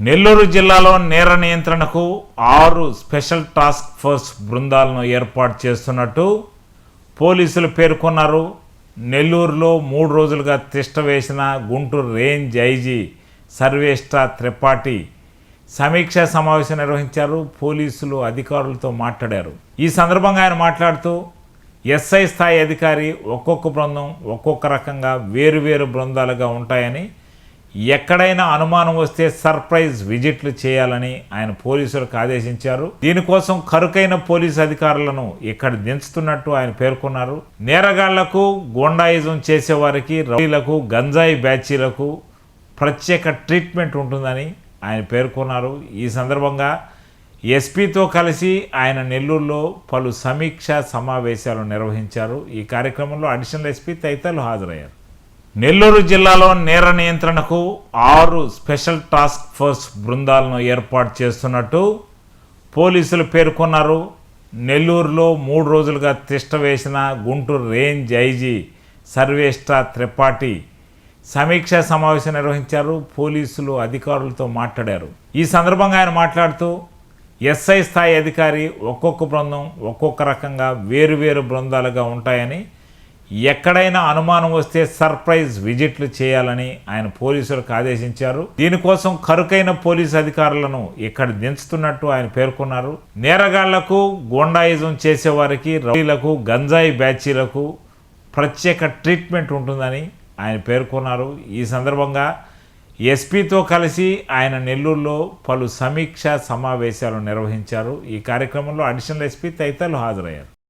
నెల్లూరు జిల్లాలో నేర నియంత్రణకు ఆరు స్పెషల్ టాస్క్ ఫోర్స్ బృందాలను ఏర్పాటు చేస్తున్నట్టు పోలీసులు పేర్కొన్నారు. నెల్లూరులో మూడు రోజులుగా తిష్ట వేసిన గుంటూరు రేంజ్ ఐజీ సర్వేష్ట త్రిపాఠి సమీక్షా సమావేశం నిర్వహించారు. పోలీసులు అధికారులతో మాట్లాడారు. ఈ సందర్భంగా ఆయన మాట్లాడుతూ ఎస్ఐ స్థాయి అధికారి ఒక్కొక్క బృందం ఒక్కొక్క రకంగా వేరువేరు బృందాలుగా ఉంటాయని ఎక్కడైనా అనుమానం వస్తే సర్ప్రైజ్ విజిట్లు చేయాలని ఆయన పోలీసులకు ఆదేశించారు. దీనికోసం కరుకైన పోలీసు అధికారులను ఇక్కడ దించుతున్నట్టు ఆయన పేర్కొన్నారు. నేరగాళ్ళకు గోండాయిజం చేసేవారికి రౌడీలకు గంజాయి బ్యాచీలకు ప్రత్యేక ట్రీట్మెంట్ ఉంటుందని ఆయన పేర్కొన్నారు. ఈ సందర్భంగా ఎస్పీతో కలిసి ఆయన నెల్లూరులో పలు సమీక్షా సమావేశాలు నిర్వహించారు. ఈ కార్యక్రమంలో అడిషనల్ ఎస్పీ తదితరులు హాజరయ్యారు. నెల్లూరు జిల్లాలో నేర నియంత్రణకు ఆరు స్పెషల్ టాస్క్ ఫోర్స్ బృందాలను ఏర్పాటు చేస్తున్నట్టు పోలీసులు పేర్కొన్నారు. నెల్లూరులో మూడు రోజులుగా తిష్ట వేసిన గుంటూరు రేంజ్ ఐజీ సర్వేష్ట త్రిపాఠి సమీక్షా సమావేశం నిర్వహించారు. పోలీసులు అధికారులతో మాట్లాడారు. ఈ సందర్భంగా ఆయన మాట్లాడుతూ ఎస్ఐ స్థాయి అధికారి ఒక్కొక్క బృందం ఒక్కొక్క రకంగా వేరువేరు బృందాలుగా ఉంటాయని ఎక్కడైనా అనుమానం వస్తే సర్ప్రైజ్ విజిట్లు చేయాలని ఆయన పోలీసులకు ఆదేశించారు. దీనికోసం కరుకైన పోలీసు అధికారులను ఇక్కడ దించుతున్నట్టు ఆయన పేర్కొన్నారు. నేరగాళ్ళకు గోండాయిజం చేసేవారికి రౌడీలకు గంజాయి బ్యాచీలకు ప్రత్యేక ట్రీట్మెంట్ ఉంటుందని ఆయన పేర్కొన్నారు. ఈ సందర్భంగా ఎస్పీతో కలిసి ఆయన నెల్లూరులో పలు సమీక్షా సమావేశాలు నిర్వహించారు. ఈ కార్యక్రమంలో అడిషనల్ ఎస్పీ తదితరులు హాజరయ్యారు.